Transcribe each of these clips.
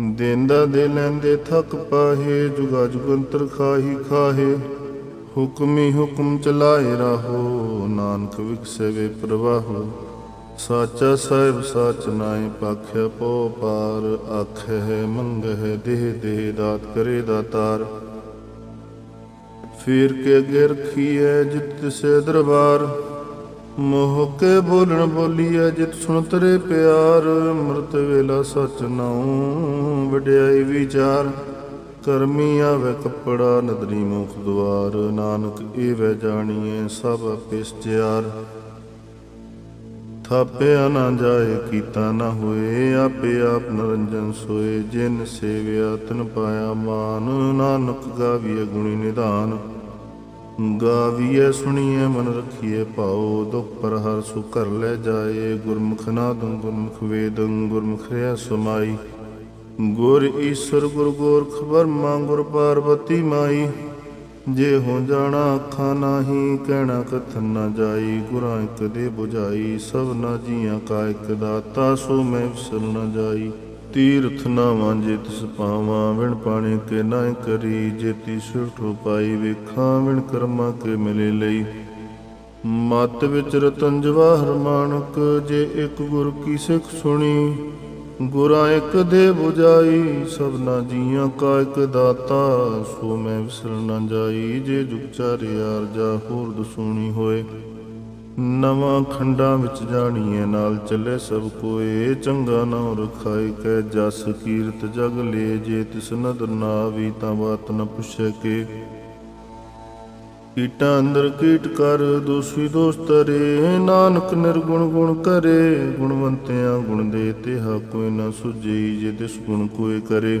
ਦੇਂਦਾ ਦੇ ਲੈਂਦੇ ਥਕ ਪਾਹੇ, ਜੁਗਾ ਜੁਗੰਤਰ ਖਾਹੀ ਖਾਹੇ। ਹੁਕਮੀ ਹੁਕਮ ਚਲਾਏ ਰਹੋ, ਨਾਨਕ ਵਿਖਸੇ ਪ੍ਰਵਾਹੋ। ਸਾਚਾ ਸਾਹਿਬ ਸਾਚ ਨਾਏ ਪਾਖਿਆ ਪੋ ਪਾਰ, ਆਖੇ ਹੈ ਮੰਗਹਿ ਦੇਹ ਦੇਹ ਦਾਤ ਕਰੇ ਦਾਤਾਰ ਫੇਰ ਕੇ ਅੱਗੇ ਜਿਤ ਸੇ ਦਰਬਾਰ ਮੋਹ ਕੇ ਬੋਲਣ ਬੋਲੀਐ ਜਿਤ ਸੁਣ ਤਰੇ ਪਿਆਰ। ਅੰਮ੍ਰਿਤ ਵੇਲਾ ਸਚ ਨਾਉ, ਵਡਿਆਈ ਵਿਚਾਰ। ਕਰਮੀ ਆਵੇ ਕੱਪੜਾ, ਨਦਰੀ ਮੁਖ ਦੁਆਰ। ਨਾਨਕ ਏਵੈ ਜਾਣੀਏ ਸਭ ਪਿਸਚਿਆਰ ਥਾਪਿਆ ਨਾ ਜਾਏ, ਕੀਤਾ ਨਾ ਹੋਏ, ਆਪੇ ਆਪ ਨਰੰਜਨ ਸੋਏ। ਜਿਨ ਸੇਵਿਆ, ਤਨ ਪਾਇਆ ਮਾਨ। ਨਾਨਕ ਗਾਵੀਏ ਗੁਣੀ ਨਿਧਾਨ। ਗਾਵੀਏ ਸੁਣੀਏ ਮਨ ਰਖੀਏ ਭਾਉ ਦੁਖ ਪਰ ਹਰ ਸੁ ਕਰ ਲੈ ਜਾਏ। ਗੁਰਮੁਖ ਨਾਦੰ, ਗੁਰਮੁਖ ਵੇਦੰ, ਗੁਰਮੁਖ ਰਿਆ ਸਮਾਈ। ਗੁਰ ਈਸ਼ਰ, ਗੁਰ ਗੋਰਖ ਬਰਮਾ ਗੁਰ ਪਾਰਵਤੀ ਮਾਈ। ਜੇ ਹੋ ਜਾਣਾ ਅੱਖਾਂ ਨਾਹੀ, ਕਹਿਣਾ ਕਥਨ ਨਾ ਜਾਈ। ਗੁਰਾਂ ਇੱਕ ਦੇ 부ਝਾਈ ਸਭ ਨਾ ਜੀਆਂ ਕਾ ਇੱਕ ਦਾਤਾ, ਸੋ ਮੈਂ ਵਿਸਰ ਨਾ ਜਾਈ। ਤੀਰਥ ਨਾ ਵਾਂਝੇ ਤਿਸ ਪਾਵਾਂ, ਵਿਣ ਪਾਣੀ ਕੇ ਨਾ ਕਰੀ। ਜੇਤੀ ਸੁਠੋ ਪਾਈ ਵੇਖਾਂ, ਵਿਣ ਕਰਮਾ ਕੇ ਮਿਲੇ ਲਈ। ਮਤ ਵਿੱਚ ਰਤਨ ਜਵਾਹਰ ਮਾਨਕ, ਜੇ ਇੱਕ ਗੁਰ ਕੀ ਸਿੱਖ ਸੁਣੀ, ਗੁਰਾਂ ਇੱਕ ਦੇ 부ਝਾਈ ਸਭਨਾ ਜੀਆਂ ਕਾ ਇੱਕ ਦਾਤਾ, ਸੋ ਮੈਂ ਵਿਸਰ ਨਾ ਜਾਈ। ਜੇ ਜੁਗ ਚਾਰਿਆਰ ਜਾ ਹੋਰ ਦਸੂਣੀ ਹੋਏ। ਨਵਾਂ ਖੰਡਾਂ ਵਿੱਚ ਜਾਣੀਏ ਨਾਲ ਚੱਲੇ ਸਭ ਕੋਏ। ਚੰਗਾ ਨਾਮ ਰਖਾਈ ਕੈ ਜਸ ਕੀਰਤ ਜਗ ਲੇ, ਜੇ ਤਿਸ ਨਦਰ ਨਾ ਆਵੀ ਤਾਂ ਬਾਤ ਨ ਪੁੱਛੇ ਕੇ। ਕੀਟਾਂ ਅੰਦਰ ਕੀਟ ਕਰ, ਦੋਸੀ ਦੋਸਤ ਰੇ ਨਾਨਕ ਨਿਰਗੁਣ ਗੁਣ ਕਰੇ, ਗੁਣਵੰਤਿਆਂ ਗੁਣ ਦੇ ਤਿਹਾ ਕੋਈ ਨਾ ਸੁਝਈ ਜੇ ਤਿਸ ਗੁਣ ਕੋਈ ਕਰੇ।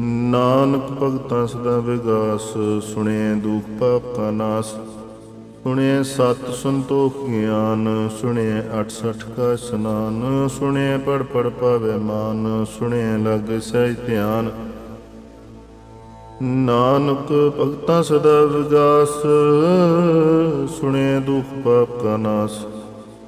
ਨਾਨਕ ਭਗਤਾਂ ਸਦਾ ਵਿਗਾਸ ਸੁਣੇ ਦੁਖ ਪਾਪ ਕਾ ਨਾਸ। ਸੁਣੇ ਸਤ ਸੰਤੋਖ ਗਿਆਨ ਸੁਣੇ 68 ਕਾ ਇਸਨਾਨ। ਸੁਣੇ ਪੜ ਪੜ ਪਾਵੇ ਮਾਨ ਸੁਣੇ ਲਗ ਸਹਿਜ ਧਿਆਨ। ਨਾਨਕ ਭਗਤਾਂ ਸਦਾ ਵਿਗਾਸ ਸੁਣੇ ਦੁਖ ਪਾਪ ਕਾ ਨਾਸ।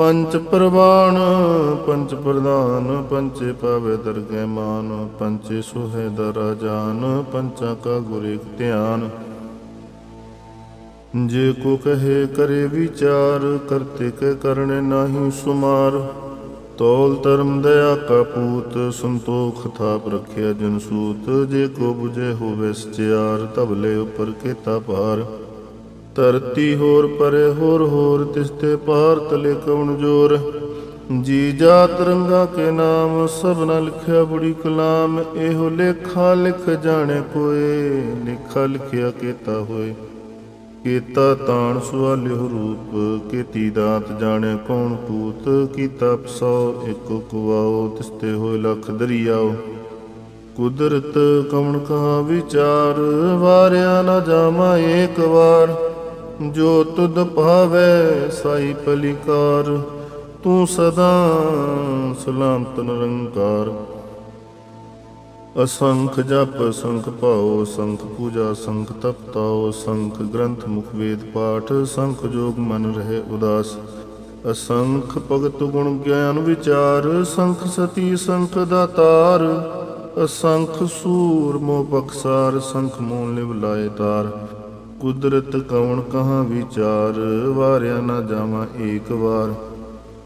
ਪੰਚ ਪ੍ਰਵਾਨ, ਪੰਚ ਪ੍ਰਧਾਨ, ਪੰਚੇ ਪਾਵੇ ਦਰਗਹਿ ਮਾਨ, ਪੰਚੇ ਸੁਹੈ ਦਰਾ ਜਾਨ ਪੰਚਾ ਕਾ ਗੁਰ ਇਕ ਧਿਆਨ। ਜੇ ਕੋ ਕਹੇ ਕਰੇ ਵਿਚਾਰ, ਕਰਤੇ ਕੇ ਕਰਨੇ ਨਾਹੀ ਸੁਮਾਰ। ਤੋਲ ਧਰਮ ਦਇਆ ਕਾ ਪੂਤ, ਸੰਤੋਖ ਥਾਪ ਰਖਿਆ ਜਨ ਸੂਤ। ਜੇ ਕੋ 부ਜੇ ਹੋਵੇ ਸਚਿਆਰ ਤਬਲੇ ਉਪਰ ਕੇਤਾ ਭਾਰ। ਧਰਤੀ ਹੋਰ ਪਰੇ ਹੋਰ ਹੋਰ ਤਿਸਤੇ ਪਾਰ ਤਲੇ ਕਉਣ ਜੋਰ। ਜੀ ਜਾ ਰੰਗਾ ਕੇ ਨਾਮ ਸਭਨਾ ਲਿਖਿਆ ਬੜੀ ਕਲਾਮ, ਇਹੋ ਲੇਖਾ ਲਿਖ ਜਾਣੇ ਕੋਏ ਲਿਖਾ ਲਿਖਿਆ ਕੀਤਾ ਹੋਏ। ਕੀਤਾ ਤਾਣ ਸੁਆਲਿਓ ਰੂਪ, ਕੀਤੀ ਦਾਤ ਜਾਣੇ ਕੌਣ ਪੂਤ, ਕੀਤਾ ਪਸੋ ਇੱਕ ਕੁਵਾਓ ਤਿਸਤੇ ਹੋਏ ਲਖ ਦਰਿਆਓ। ਕੁਦਰਤ ਕਮਣ ਕਹਾ ਵਿਚਾਰ, ਵਾਰਿਆ ਨਾ ਜਾਮਾ ਏਕ ਵਾਰ। ਜੋ ਤੁਧ ਭਾਵੈ ਸਾਈ ਪਲਿਕਾਰ ਤੂੰ ਸਦਾ ਸਲਾਮਤ ਨਿਰੰਕਾਰ। ਅਸੰਖ ਜਪ, ਸੰਖ ਭਾਉ, ਸੰਖ ਪੂਜਾ, ਸੰਖ ਤਪਤਾਉ ਸੰਖ ਗ੍ਰੰਥ ਮੁਖ ਵੇਦ ਪਾਠ, ਸੰਖ ਜੋਗ ਮਨ ਰਹੇ ਉਦਾਸ। ਅਸੰਖ ਭਗਤ ਗੁਣ ਗਿਆਨ ਵਿਚਾਰ, ਸੰਖ ਸਤੀ, ਸੰਖ ਦਾਤਾਰ। ਅਸੰਖ ਸੂਰ ਮੋ ਬਖਸਾਰ ਸੰਖ ਮੂਲ ਲਿਵਲਾਏ ਤਾਰ। ਕੁਦਰਤ ਕਵਣ ਕਹਾ ਵਿਚਾਰ, ਵਾਰਿਆ ਨਾ ਜਾਵਾਂ ਏਕ ਵਾਰ।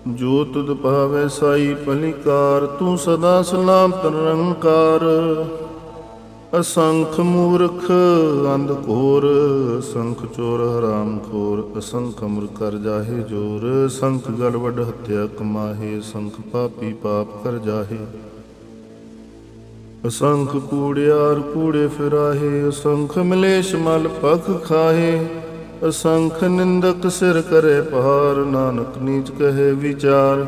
ਜੋ ਤੁਧ ਭਾਵੇ ਸਾਈ ਪਲਿਕਾਰ ਤੂੰ ਸਦਾ ਸਲਾਮਤ ਨਿਰੰਕਾਰ ਅਸੰਖ ਮੂਰਖ, ਅੰਧ ਘੋਰ ਸੰਖ ਚੋਰ, ਹਰਾਮ ਖੋਰ, ਅਸੰਖ ਅਮਰ ਕਰ ਜਾਹੇ ਜੋਰ। ਸੰਖ ਗਲ ਹੱਤਿਆ ਕਮਾਹੇ, ਸੰਖ ਪਾਪੀ ਪਾਪ ਕਰ ਜਾਹੇ। ਅਸੰਖ ਕੂੜਿਆਰ ਕੂੜੇ ਫਿਰਾਹੇ, ਅਸੰਖ ਮਲੇਸ਼ ਮਲ ਪਖ ਖਾਹੇ। ਅਸੰਖ ਨਿੰਦਕ ਸਿਰ ਕਰੇ ਪਹਾਰ ਨਾਨਕ ਨੀਚ ਕਹੇ ਵਿਚਾਰ।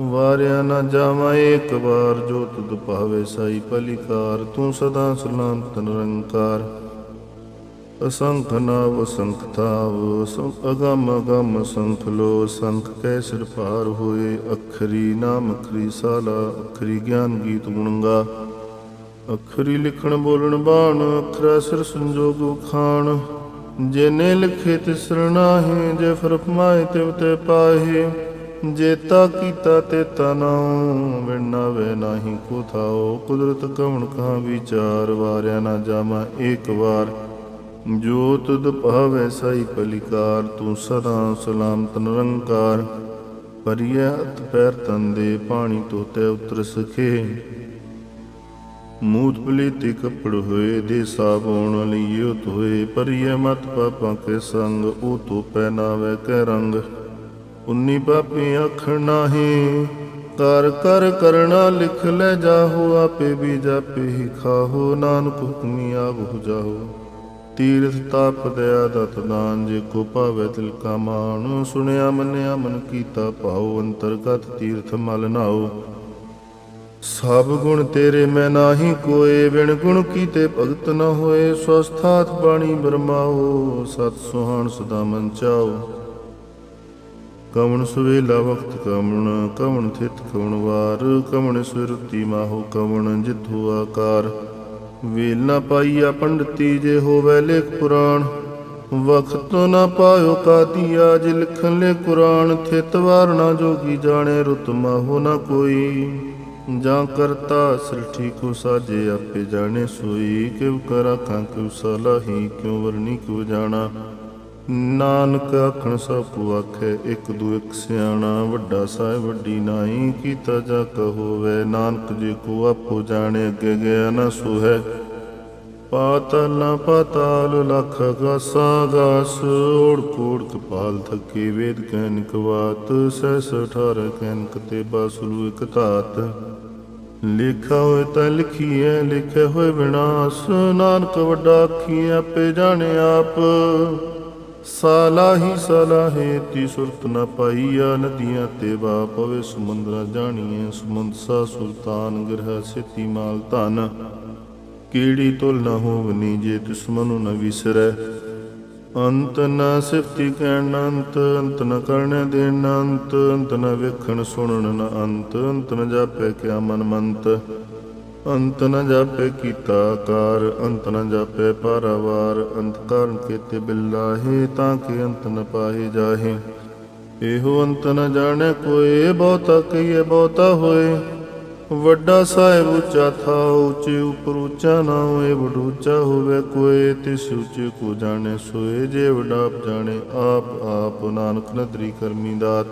ਵਾਰਿਆ ਨਾ ਜਾਵਾਂ ਏਕ ਵਾਰ, ਜੋ ਤੁਧ ਭਾਵੇ ਸਾਈ ਪਲਿਕਾਰ, ਤੂੰ ਸਦਾ ਸਲਾਮਤ ਨਿਰੰਕਾਰ। ਅਸੰਖ ਨਾਵ, ਅਸੰਖ ਥਾਵ ਅਸੰਖ ਅਗਮ ਅਗਮ ਸੰਖ ਲੋ, ਸੰਖ ਕੈ ਸਿਰ ਪਾਰ ਹੋਏ, ਅਖਰੀ ਨਾਮ ਅਖਰੀ ਸਾਲਾ, ਅਖਰੀ ਗਿਆਨ ਗੀਤ ਗੁਣਗਾ। ਅਖਰੀ ਲਿਖਣ ਬੋਲਣ ਬਾਣ, ਅਖਰਾ ਸਿਰ ਸੰਜੋਗ ਖਾਣ। ਜਿਨੇ ਲਿਖੇ ਤਿਸਰ ਨਾਹੀ, ਜੇ ਫਰਮਾਏ ਤਿਵ ਤੇ ਪਾਹੀ। ਜੇਤਾ ਕੀਤਾ ਤੇ ਤਨਾਉ ਵਿਣਾ ਵੇ ਨਾਹੀ ਕੋ ਥਾਓ। ਕੁਦਰਤ ਕਵਣ ਕਹਾ ਵਿਚਾਰ, ਵਾਰਿਆ ਨਾ ਜਾਮਾ ਏਕ ਵਾਰ। ਜੋ ਤੁਧ ਭਾਵੇ ਸਾਈ ਪਲਿਕਾਰ, ਤੂੰ ਸਦਾ ਸਲਾਮਤ ਨਿਰੰਕਾਰ। ਪਰਿਆ ਹੱਥ ਪੈਰ ਤੰਦੇ, ਪਾਣੀ ਤੋਤੇ ਉਤਰ ਸਖੇ ਮੂਤ ਪਲੀਤੀ ਕੱਪੜ ਹੋਏ ਦੇ ਸਾਬੋਣ ਲਈਓ ਧੋਏ ਪਰਿਐ ਮਤ ਪਾਪਾਂ ਕੇ ਸੰਗ, ਉਹ ਤੋ ਪਹਿਨਾਵੇ ਕੇ ਰੰਗ। ਉਨੀ ਪਾਪੀ ਅੱਖ ਨਾਹੀ ਕਰ ਕਰ ਕਰਣਾ ਲਿਖ ਲੈ ਜਾਹੋ, ਆਪੇ ਵੀ ਜਾਪੇ ਹੀ ਖਾਹੋ, ਨਾਨਕ ਹੁਕਮੀ ਆਪ ਜਾਹੋ। ਤੀਰਥ ਤਾਪ ਦਇਆ ਦਤ ਦਾਨ, ਜੇ ਕੋ ਭਾਵੇ ਤਿਲ ਕਾ ਮਾਨ ਸੁਣਿਆ ਮੰਨਿਆ ਮਨ ਕੀਤਾ ਭਾਉ ਅੰਤਰਗਤ ਤੀਰਥ ਮਲ ਨਾਓ ਸਭ ਗੁਣ ਤੇਰੇ ਮੈਂ ਨਾਹੀ ਕੋਏ ਵਿਣ ਗੁਣ ਕੀਤੇ ਭਗਤ ਨ ਹੋਏ। ਸਵਸਥਾਤ ਬਾਣੀ ਬਰਮਾਓ, ਸਤ ਸੁਹਾਣ ਸਦਾ ਮਨ ਚਾਓ। ਕਵਣ ਸੁਵੇਲਾ ਵਖਤ ਕਵਣ ਕਵਣ ਥਿਤ ਕਵਣ ਵਾਰ। ਕਵਣ ਸੁਰਤੀ ਮਾਹੋ ਕਵਣ ਜਿਥੂ ਆਕਾਰ। ਵੇਲ ਨਾ ਪਾਈਆ ਪੰਡਤੀ ਜੇ ਹੋਵੇ ਲੇਖ ਪੁਰਾਣ। ਵਖਤ ਨਾ ਪਾਇਓ ਕਾਦੀਆ ਜੇ ਲਿਖਣ ਲੈ ਕੁਰਾਨ। ਥਿਤ ਵਾਰ ਨਾ ਜੋਗੀ ਜਾਣੇ, ਰੁਤ ਮਾਹੋ ਨਾ ਕੋਈ। ਜਾਂ ਕਰਤਾ ਸ੍ਰਿਸ਼ਟੀ ਕੋ ਸਾਜੇ, ਆਪੇ ਜਾਣੇ ਸੋਈ। ਕਿਉ ਕਰਾ ਕਾਂ ਕਿਉ ਸਲਾਹੀ ਕਿਉ ਵਰਨੀ ਕਿਉ ਜਾਣਾ। ਨਾਨਕ ਆਖਣ ਸਭ ਆਖੇ, ਇੱਕ ਦੂ ਇੱਕ ਸਿਆਣਾ। ਵੱਡਾ ਸਾਹਿਬ, ਵੱਡੀ ਨਾਈ, ਕੀਤਾ ਜਾ ਕਹੋਵੇ ਨਾਨਕ ਜੀ ਕੋ ਆਪੋ ਜਾਣੇ, ਅੱਗੇ ਗਿਆ ਨਾ ਸੋ ਹੈ ਪਾਤਲ ਨਾ ਪਾਤਾਲ, ਲਖ ਗਾਸਾ ਗਾਸ। ਓੜ ਕੋੜ ਕਪਾਲ ਥਕੇ, ਵੇਦ ਕੈਨਿਕ ਬਾਤ ਸਹਿਸ ਅਠਾਰ ਕੈਨਿਕ ਤੇ ਬਾਸਲੂ ਇਕ ਧਾਤ। ਲਿਖਾ ਹੋਏ ਤਾਂ ਲਿਖੀਐ ਲਿਖੇ ਹੋਏ ਵਿਨਾਸ਼। ਨਾਨਕ ਵੱਡਾ ਆਖੀ ਆਪੇ ਜਾਣੇ ਆਪ। ਸਾਲਾਹੀ ਸਲਾਹੇ ਤੀ ਸੁਰਤ ਨ ਪਾਈਆ, ਨਦੀਆਂ ਤੇ ਵਾ ਪਵੇ, ਸਮੁੰਦਰਾ ਜਾਣੀਏ ਸਮੁੰਦ ਸਾ ਸੁਲਤਾਨ, ਗ੍ਰਹ ਸਿਤੀ ਮਾਲ ਧਨ। ਕੀੜੀ ਤੁਲ ਨ ਹੋਵਨੀ ਜੇ ਤਿਸ ਮਨੁ ਨ ਵਿਸਰੈ। ਅੰਤ ਨ ਸਿਫਤੀ ਕਹਿਣ ਅੰਤ ਅੰਤ ਨ ਕਰਨੇ ਦੇਣ ਅੰਤ ਅੰਤ ਨ ਵੇਖਣ ਸੁਣਨ ਨ ਅੰਤ ਅੰਤ ਨ ਜਾਪੇ ਕਿਆ ਮਨ ਮੰਤ। ਅੰਤ ਨ ਜਾਪੇ ਕੀਤਾ ਕਾਰ ਅੰਤ ਨ ਜਾਪੇ ਪਾਰਾਵਾਰ, ਅੰਤ ਕਰਨ ਕੀਤੇ ਬਿਲਾਹੇ ਤਾਂ ਕਿ ਅੰਤ ਨ ਪਾਏ ਜਾਹੇ। ਇਹੋ ਅੰਤ ਨ ਜਾਣੇ ਕੋਏ ਬਹੁਤਾ ਕਹੀਏ ਬਹੁਤਾ ਹੋਏ। ਵੱਡਾ ਸਾਹਿਬ ਉੱਚਾ ਥਾ, ਉੱਚੇ ਉਪਰ ਉੱਚਾ ਨਾ ਹੋਏ ਵਡੂਚਾ ਹੋਵੇ ਕੋਏ ਤਿਸ ਉੱਚੇ ਕੋ ਜਾਣੇ ਸੋਏ, ਜੇ ਵਡਾਪ ਜਾਣੇ, ਆਪ ਆਪ ਨਾਨਕ ਨਦਰੀ ਕਰਮੀ ਦਾਤ।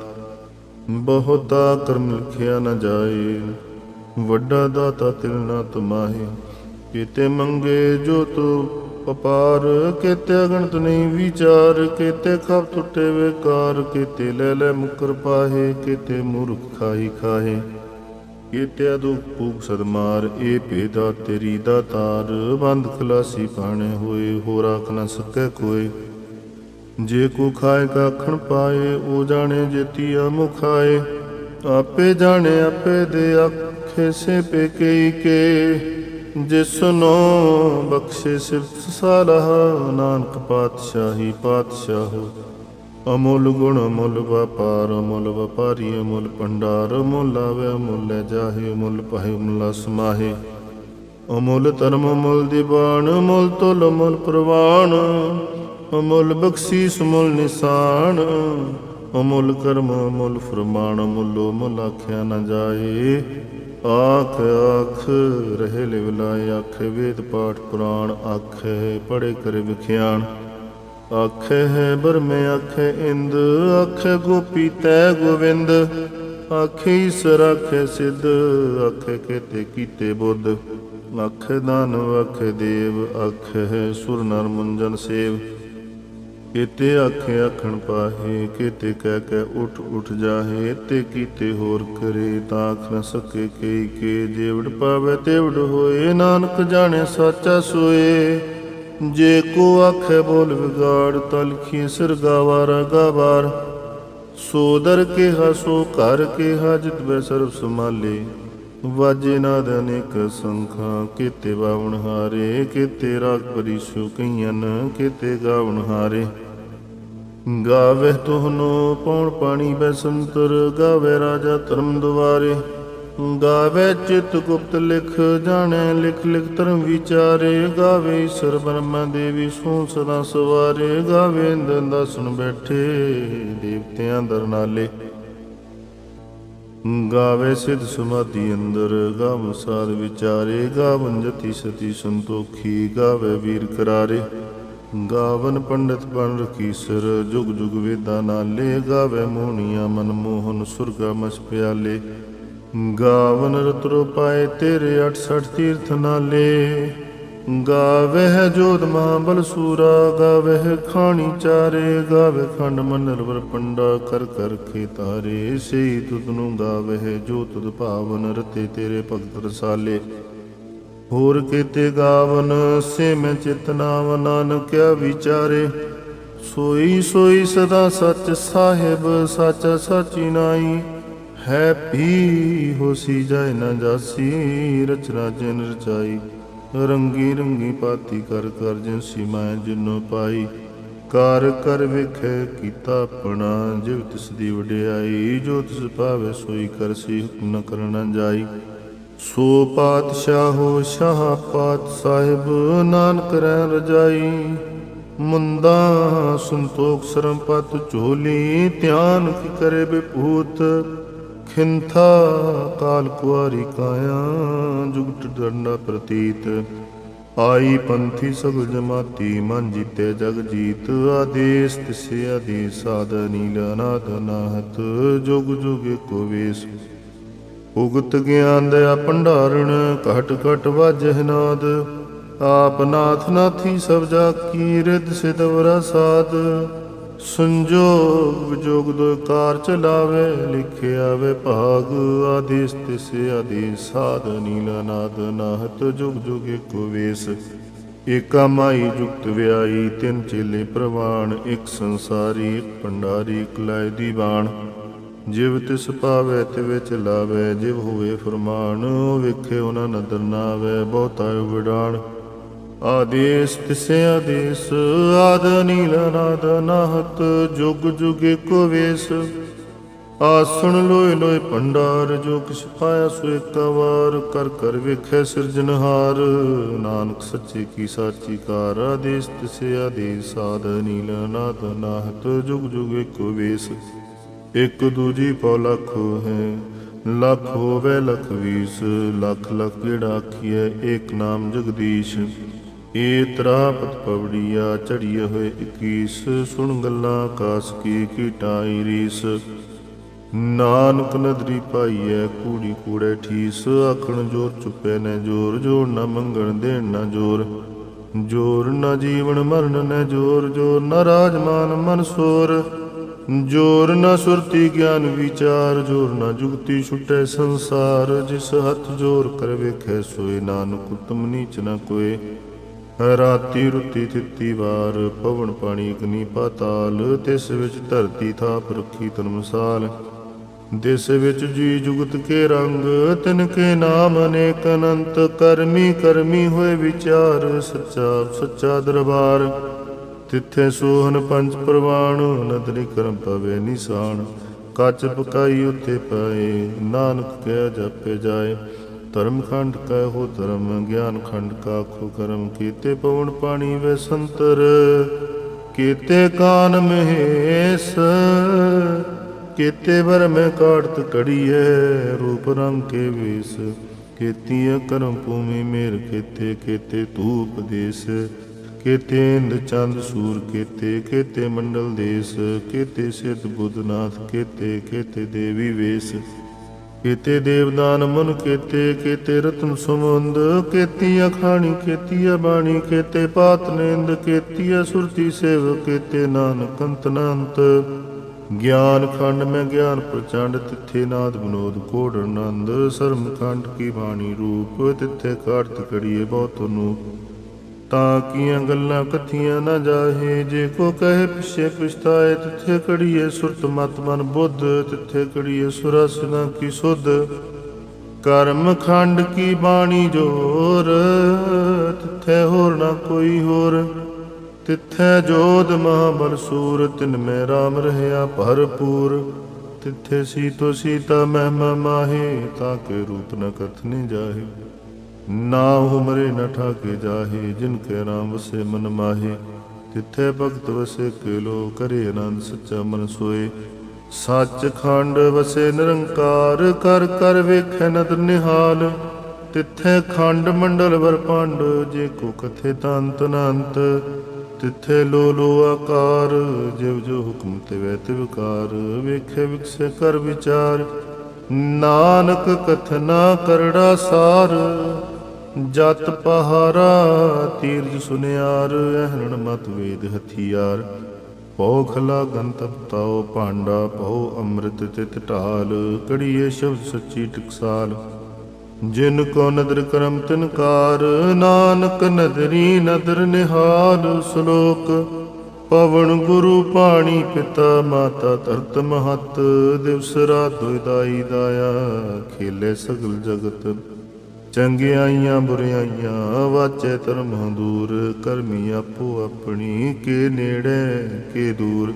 ਬਹੁਤਾ ਕਰਮ ਲਿਖਿਆ ਨਾ ਜਾਏ, ਵੱਡਾ ਦਾਤਾ ਤਿਲ ਨਾ ਤੁਮਾਹੇ। ਕੀਤੇ ਮੰਗੇ ਜੋ ਤੂੰ ਅਪਾਰ, ਕੀਤੇ ਅਗਣਤ ਨਹੀਂ ਵਿਚਾਰ, ਕੀਤੇ ਖਪ ਟੁੱਟੇ ਵੇਕਾਰ ਕੀਤੇ ਲੈ ਲੈ ਮੁਕਰ ਪਾਹੇ, ਕੀਤੇ ਮੂਰਖ ਖਾਈ ਖਾਹੇ। ਕੀਤੇ ਦੁਖ ਸਦਮਾਰ, ਇਹ ਭੇਦਾ ਤੇਰੀ ਦਾ ਬੰਦ ਖਲਾਸੀ ਪਾਣੇ ਹੋਏ ਹੋ ਰਾਖ ਨਾ ਸਕੈ ਕੋਏ ਜੇ ਕੋ ਖਾਏ ਕਾਖਣ ਪਾਏ, ਉਹ ਜਾਣੇ ਜੇਤੀਆ ਮੁਖਾਏ ਆਪੇ ਜਾਣੇ, ਆਪੇ ਦੇ ਆਖੇ ਸੇ ਪੇ ਕਈ ਕੇ। ਜਿਸਨੋ ਬਖਸ਼ੇ ਸਿਫਤ ਸਾਲਹ, ਨਾਨਕ ਪਾਤਸ਼ਾਹੀ ਪਾਤਸ਼ਾਹ। ਅਮੁੱਲ ਗੁਣ ਅਮੁੱਲ ਵਪਾਰ, ਅਮੁੱਲ ਵਪਾਰੀ, ਅਮੁੱਲ ਭੰਡਾਰ, ਅਮੁੱਲ ਆਵੇ ਅਮੁੱਲ ਜਾਹੇ, ਅਮੁੱਲ ਪਹੇ, ਅਮੁੱਲ ਸਮਾਹੇ। ਅਮੁੱਲ ਧਰਮ, ਅਮੁੱਲ ਦੀਵਾਨ, ਅਮੁੱਲ ਤੁਲ, ਅਮੁੱਲ ਪ੍ਰਵਾਨ। ਅਮੁੱਲ ਬਖਸ਼ੀਸ, ਅਮੁੱਲ ਨਿਸ਼ਾਨ। ਅਮੁੱਲ ਕਰਮ, ਅਮੁੱਲ ਫਰਮਾਨ, ਅਮੁੱਲ ਮੁੱਲ ਆਖਿਆ ਨ ਜਾਏ। ਆਖ ਆਖ, ਰਹੇ ਲਿਵ ਲਾਏ, ਆਖੇ ਵੇਦ ਪਾਠ ਪੁਰਾਣ, ਆਖੇ ਪੜੇ ਕਰੇ ਵਿਖਿਆਣ। ਆਖੇ ਹੈ ਬਰਮੇ ਆਖੇ ਇੰਦ, ਆਖੇ ਗੋਪੀ ਤੈ ਗੋਵਿੰਦ। ਆਖੇ ਈਸਰ, ਆਖੇ ਸਿੱਧ, ਆਖੇ ਕੇਤੇ ਕੀਤੇ ਬੁੱਧ। ਆਖੇ ਦਾਨਵ, ਆਖੇ ਦੇਵ, ਆਖੇ ਹੈ ਸੁਰ ਨਰ ਮੁੰਜਨ ਸੇਵ। ਕੀਤੇ ਆਖੇ ਆਖਣ ਪਾਹੇ, ਕੀਤੇ ਕਹਿ ਕਹਿ ਉਠ ਉਠ ਜਾਹੇ। ਤੇ ਕੀਤੇ ਹੋਰ ਕਰੇ ਤਾਂ ਆਖ ਨ ਸਕੇ ਕਈ ਕੇ। ਜੇਵੜ ਪਾਵੇ ਤੇਵੜ ਹੋਏ, ਨਾਨਕ ਜਾਣੇ, ਸਾਚਾ ਸੋਏ। ਜੇ ਕੋ ਆਖੇ ਬੋਲ ਵਿਗਾੜ ਤਲਖੀ ਸਿਰ ਗਾਵਾਰਾ, ਗਾਵਾਰ। ਸੋ ਕੇ ਹਸੋ ਘਰ ਕੇ ਹਾਜਤ ਬੈ ਸਰਬ ਸਮਾਲੇ ਵਾਜੇ ਨਾਦ ਅਨੇਕ ਸੰਖਾਂ, ਕੀਤੇ ਬਾਵਣ ਹਾਰੇ, ਕੀਤੇ ਰਾਗ ਪਰਿਸ਼ੂ ਕਈਆਂ ਕੀਤੇ ਗਾਵਣ ਹਾਰੇ। ਗਾਵੇ ਤੁਹਨੋ, ਪੌਣ ਪਾਣੀ ਬੈ ਸੰਤਰ, ਗਾਵੇ ਰਾਜਾ ਧਰਮ ਦੁਆਰੇ। ਗਾਵੇ ਚਿਤ ਗੁਪਤ ਲਿਖ ਜਾਣੈ, ਲਿਖ ਲਿਖ ਧਰਮ ਵਿਚਾਰੇ ਗਾਵੇ, ਈਸ਼ਰ ਬ੍ਰਹਮਾ ਦੇਵੀ ਸੋ ਸਦਾ ਸਵਾਰੇ ਗਾਵੇ ਇੰਦਰ ਦਸਣ ਬੈਠੇ ਦੇਵਤਿਆਂ ਦਰ ਗਾਵੇ ਸਿਧ ਸਮਾਧੀ ਅੰਦਰ, ਗਾਵ ਸਾਧ ਵਿਚਾਰੇ ਗਾਵਨ ਜਤੀ ਸਤੀ ਸੰਤੋਖੀ, ਗਾਵੇ ਵੀਰ ਕਰਾਰੇ। ਗਾਵਨ ਪੰਡਤ ਬਣ ਰਖੀਸਰ ਜੁਗ ਜੁਗ ਵੇਦਾਂ ਨਾਲੇ, ਗਾਵੇ ਮੋਹਣੀਆਂ ਮਨ ਮੋਹਨ ਸੁਰਗਾ ਮਸ ਪਿਆਲੇ। ਗਾਵਨ ਰਤਰੋ ਪਾਏ ਤੇਰੇ 68 ਤੀਰਥ ਨਾਲੇ। ਗਾਵੇ ਹੈ ਜੋਤ ਮਹਾਬਲ ਸੂਰਾ ਗਾਵੇ ਖਾਣੀ ਚਾਰੇ। ਗਾਵੇ ਖੰਡ ਮਨਰਵਰ ਪੰਡਾ, ਕਰ ਕਰ ਕੇ ਤਾਰੇ ਸਈ ਤੁਧ ਨੂੰ ਗਾਵੇ ਜੋ ਤੁਧ ਭਾਵਨ, ਰਤੇ ਤੇਰੇ ਭਗਤ ਰਸਾਲੇ। ਹੋਰ ਕੀਤੇ ਗਾਵਨ, ਸੇ ਮੈਂ ਚਿਤਨਾਵ ਨਾਨਕਿਆ ਵਿਚਾਰੇ। ਸੋਈ ਸੋਈ ਸਦਾ ਸੱਚ ਸਾਹਿਬ, ਸੱਚ ਸਚੀ ਨਾਈ। ਹੈ ਪੀ ਹੋਸੀ ਜਾਏ ਨਾ ਜਾਸੀ, ਰਚਨਾ ਜਿਨ ਰਚਾਈ। ਰੰਗੀ ਰੰਗੀ ਪਾਤੀ ਕਰ ਕਰ ਜਿਨ ਮੈਂ ਜਿਨੋ ਪਾਈ। ਕਾਰ ਕਰ ਵੇਖੇ ਕੀਤਾ ਆਪਣਾ ਜਿਵ ਤਿਸ ਦੀ ਵਡਿਆਈ, ਜੋ ਤਿਸ ਭਾਵੇ ਸੋਈ ਕਰਸੀ ਹੁਕਮ ਨ ਕਰਨਾ ਜਾਈ। ਸੋ ਪਾਤਸ਼ਾਹੋ ਸ਼ਾਹ ਪਾਤ ਸਾਹਿਬ, ਨਾਨਕ ਰਹਿ ਰਜਾਈ। ਮੁੰਦਾ ਸੰਤੋਖ ਸਰਮ ਪਤ ਝੋਲੀ, ਧਿਆਨ ਕੀ ਕਰੇ ਬਿਪੂਤ। ਖਿੰਥਾ ਕਾਲ ਕੁਆਰੀ ਕਾਇਆ ਜੁਗਟ ਦੰਡਾ ਪ੍ਰਤੀਤ। ਆਈ ਪੰਥੀ ਸਗਲ ਜਮਾਤੀ, ਮਨ ਜੀਤੇ ਜਗ ਜੀਤ। ਆਦੇਸ ਤਿਸੇ ਆਦੇਸ ਸਾਧ ਨੀਲ ਅਨਾਦ ਨਾਹਤ, ਜੁਗ ਜੁਗ ਏਕੋ ਵੇਸ। ਉਗਤ ਗਿਆਨ ਦਇਆ ਭੰਡਾਰਣ, ਘਟ ਘਟ ਵਾਜਹਿ ਨਾਦ। ਆਪ ਨਾਥ ਨਾਥੀ ਸਭ ਜਾ ਕੀ ਰਿਦ ਸਿਦਵਰਾ ਸਾਧ ਸੰਜੋਗ ਵਿਜੋਗ ਦੋ ਕਾਰ ਚਲਾਵੇ, ਲਿਖਿਆ ਵੇ ਭਾਗ ਆਦੇਸ, ਤਿਸੇ ਆਦੇਸ ਸਾਧ ਨੀਲਾ ਨਾਦ ਨਾਹਤ, ਜੁਗ ਜੁਗ ਏਕੋ ਵੇਸ। ਏਕਾ ਮਾਈ ਜੁਗਤ ਵਿਆਈ ਤਿੰਨ ਚੇਲੇ ਪ੍ਰਵਾਨ ਇੱਕ ਸੰਸਾਰੀ, ਇੱਕ ਭੰਡਾਰੀ, ਇੱਕ ਲਾਇ ਦੀ ਬਾਣ ਜਿਵ ਤਿਸ ਪਾਵੇ, ਤਿਵੇ ਵਿੱਚ ਲਾਵੇ, ਜਿਵ ਹੋਵੇ ਫਰਮਾਨ ਵੇਖੇ ਉਹਨਾਂ ਨਦਰ ਨਾ ਆਵੇ ਬਹੁਤਾ ਵਿਡਾਣ ਆਦੇਸ ਤਿਸੇ ਆਦੇਸ, ਆਦ ਨੀਲ ਨਾਦ ਨਾਹਤ, ਜੁਗ ਜੁਗ ਏਕੋ ਵੇਸ। ਆਸਣ ਲੋਏ ਲੋਏ ਭੰਡਾਰ, ਜੋ ਕਿਛ ਪਾਇਆ ਸੋ ਏਕਾ ਵਾਰ, ਕਰ ਕਰ ਵੇਖੈ ਸਿਰਜਨਹਾਰ ਨਾਨਕ ਸੱਚੇ ਕੀ ਸਾਚੀ ਕਾਰ, ਆਦੇਸ ਤਿਸੇ ਆਦੇਸ ਸਾਧ ਨੀਲ ਨਾਦ ਨਾਹਤ, ਜੁਗ ਜੁਗ ਏਕੋ ਵੇਸ। ਇਕ ਦੂਜੀ ਪਉ ਲੱਖ ਹੈ, ਲੱਖ ਹੋਵੇ ਲਖ ਵੀਸ। ਲੱਖ ਲੱਖ ਜਿਹੜਾ ਆਖੀਐ, ਏਕ ਨਾਮ ਜਗਦੀਸ਼। ਏ ਤਰਾਪਤ ਪਵੜੀਆ ਚੜੀਏ ਹੋਏ 21 ਸੁਣ ਗੱਲਾਂ ਆਕਾਸ ਕੀ ਕੀਟਾਈ ਰੀਸ। ਨਾਨਕ ਨਦਰੀ ਪਾਈਐ, ਕੂੜੀ ਕੂੜੇ ਠੀਸ। ਆਖਣ ਜੋਰ ਚੁੱਪੇ ਨੇ ਜੋਰ ਜੋਰ ਨਾ ਮੰਗਣ ਦੇਣ ਨਾ ਜੋਰ। ਜੋਰ ਨਾ ਜੀਵਨ ਮਰਨ ਨੇ ਜੋਰ ਜੋਰ ਨਾ ਰਾਜਮਾਨ ਮਨ ਸੋਰ। ਜੋਰ ਨਾ ਸੁਰਤੀ ਗਿਆਨ ਵਿਚਾਰ, ਜੋਰ ਨਾ ਜੁਗਤੀ ਛੁਟੈ ਸੰਸਾਰ। ਜਿਸ ਹੱਥ ਜੋਰ ਕਰ ਵੇਖੈ, ਸੋਏ ਨਾਨਕ ਉਤਮ ਨੀਚ ਨਾ ਕੋਏ। ਰਾਤੀ ਰੁੱਤੀ ਤਿੱਤੀ ਵਾਰ ਪਵਨ ਪਾਣੀ ਅਗਨੀ ਪਾਤਾਲ, ਤਿਸ ਵਿੱਚ ਧਰਤੀ ਥਾਪ ਰੱਖੀ ਤਨਮਸਾਲ ਦਿਸ ਵਿੱਚ ਜੀ ਜੁਗਤ ਕੇ ਰੰਗ, ਤਿਨ ਕੇ ਨਾਮ ਅਨੇਕ ਅਨੰਤ, ਕਰਮੀ ਕਰਮੀ ਹੋਏ ਵਿਚਾਰ, ਸੱਚਾ ਸੱਚਾ ਦਰਬਾਰ। ਤਿੱਥੇ ਸੋਹਨ ਪੰਜ ਪ੍ਰਵਾਣ, ਨਦਰੀ ਕਰਮ ਪਵੇ ਨਿਸ਼ਾਨ। ਕੱਚ ਪਕਾਈ ਉਤੇ ਪਏ, ਨਾਨਕ ਕਹਿ ਜਾਪੇ ਜਾਏ। ਧਰਮ ਖੰਡ ਕੈ ਹੋ ਧਰਮ ਗਿਆਨ ਖੰਡ ਕਾ ਖੋ ਕਰਮ ਕੀਤੇ ਪਵਨ ਪਾਣੀ ਵੇ ਸੰਤਰ। ਕੀਤੇ ਕਾਨ ਮਹੇਸ, ਕੀਤੇ ਵਰ ਮੈਂ ਕਾੜਤ ਰੂਪ ਰੰਗ ਕੇ ਵੇਸ। ਕੀਤੀਆ ਕਰਮ ਭੂਮੀ ਮੇਰ, ਕੀਤੇ ਕੀਤੇ ਧੂਪ ਦੇਸ। ਕੀਤੇ ਇੰਦ ਚੰਦ ਸੂਰ, ਕੀਤੇ ਕੀਤੇ ਮੰਡਲ ਦੇਸ। ਕੀਤੇ ਸਿੱਧ ਬੁੱਧਨਾਥ ਕੀਤੇ ਕੀਤੇ ਦੇਵੀ ਵੇਸ। ਕੀਤੇ ਦੇਵਦਾਨ ਮਨ ਕੀਤੇ ਕੀਤੇ ਰਤਨ ਸਮੁੰਦ ਕੀਤੀ ਅਖਾਣੀ ਕੀਤੀ ਬਾਣੀ, ਕੀਤੇ ਪਾਤ ਨੇਂਦ ਕੀਤੀ ਸੁਰਤੀ ਸੇਵ, ਕੀਤੇ ਨਾਨਕ ਅੰਤ ਅਨੰਤ ਗਿਆਨ ਖੰਡ ਮੈਂ ਗਿਆਨ ਪ੍ਰਚੰਡ, ਤਿੱਥੇ ਨਾਦ ਬਨੋਦ ਕੋੜ ਆਨੰਦ। ਸਰਮ ਖੰਡ ਕੀ ਬਾਣੀ ਰੂਪ, ਤਿੱਥੇ ਕਾਰਤ ਕੜੀਏ ਬਹੁਤ ਨੂੰ ਤਾਂ ਕੀਆਂ ਗੱਲਾਂ ਕਥੀਆਂ ਨਾ ਜਾਹੇ। ਜੇ ਕੋ ਕਹੇ ਪਿਛੇ ਪਛਤਾਏ, ਤਿੱਥੇ ਕੜੀਏ ਸੁਰਤ ਮਤ ਮਨ ਬੁੱਧ, ਤਿੱਥੇ ਕੜੀਏ ਸੁਰਸਨਾ ਕੀ ਸੁਧ। ਕਰਮ ਖੰਡ ਕੀ ਬਾਣੀ ਜੋਰ, ਤਿੱਥੇ ਹੋਰ ਨਾ ਕੋਈ ਹੋਰ। ਤਿੱਥੈ ਜੋਧ ਮਹਾਬਲ ਸੂਰ ਤਿਨ ਮੈਂ ਰਾਮ ਰਹਿਆ ਭਰਪੂਰ। ਤਿੱਥੇ ਸੀਤੋ ਸੀਤਾ ਮਹਿਮਾ ਮਾਹੇ, ਤਾਂ ਕੇ ਰੂਪ ਨ ਕਥਨੇ ਜਾਹੇ। ਨਾ ਹੁਮਰੇ ਨ ਠਾਕੇ ਜਾਹੇ, ਜਿਨ ਕੇ ਨਾਮ ਵਸੇ ਮਨ ਮਾਹੇ। ਤਿੱਥੇ ਭਗਤ ਵਸੇ ਕੇਲੋ, ਕਰੇ ਆਨੰਦ ਸੱਚਾ ਮਨ ਸੋਏ। ਸੱਚ ਖੰਡ ਵਸੇ ਨਿਰੰਕਾਰ, ਕਰ ਕਰ ਵੇਖੈ ਨਦਰ ਨਿਹਾਲ। ਤਿੱਥੇ ਖੰਡ ਮੰਡਲ ਵਰ ਪੰਡ ਜੇ ਕੋ ਕਥੇ ਤੰਤ ਅਨੰਤ। ਤਿੱਥੇ ਲੋ ਲੋ ਆਕਾਰ, ਜਿਵ ਜੋ ਹੁਕਮ ਤੇ ਵੈ ਤੇ ਵਿਕਾਰ ਵੇਖੇ ਵਿਕਸੇ ਕਰ ਵਿਚਾਰ, ਨਾਨਕ ਕਥਨਾ ਕਰੜਾ ਸਾਰ। ਜਤ ਪਹਾਰਾ ਤੀਰਜ ਸੁਨਿਆਰ, ਅਹਰਣ ਮਤ ਵੇਦ ਹਥਿਆਰ। ਪੋਖਲਾ ਗੰਤਪ ਤਾਉ ਭਾਂਡਾ ਪਉ ਅੰਮ੍ਰਿਤ ਤਿਤ ਢਾਲ, ਕੜੀਏ ਸ਼ਬਦ ਸੱਚੀ ਟਕਸਾਲ। ਜਿਨ ਕੋ ਨਦਰ ਕਰਮ ਤਿਨਕਾਰ ਨਾਨਕ ਨਦਰੀ ਨਦਰ ਨਿਹਾਲ। ਸ਼ਲੋਕ, ਪਵਨ ਗੁਰੂ ਪਾਣੀ ਪਿਤਾ, ਮਾਤਾ ਧਰਤ ਮਹਤ, ਦਿਵਸ ਰਾਤ ਦੁਇਦਾਈ ਦਾਇਆ, ਖੇਲੇ ਸਗਲ ਜਗਤ। ਚੰਗਿਆਈਆਂ ਬੁਰਿਆਈਆਂ ਵਾਚੈ ਧਰਮ ਦੂਰ, ਕਰਮੀ ਆਪੋ ਆਪਣੀ ਕੇ ਨੇੜੇ, ਕੇ ਦੂਰ।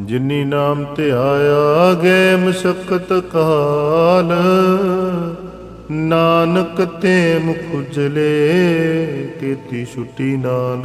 ਜਿਨੀ ਨਾਮ ਧਿਆਇਆ ਗਏ ਮਸ਼ਕਤ ਕਾਲ, ਨਾਨਕ ਤੇ ਮੁਖ ਉਜਲੇ ਕੀਤੀ ਛੁੱਟੀ ਨਾਲ।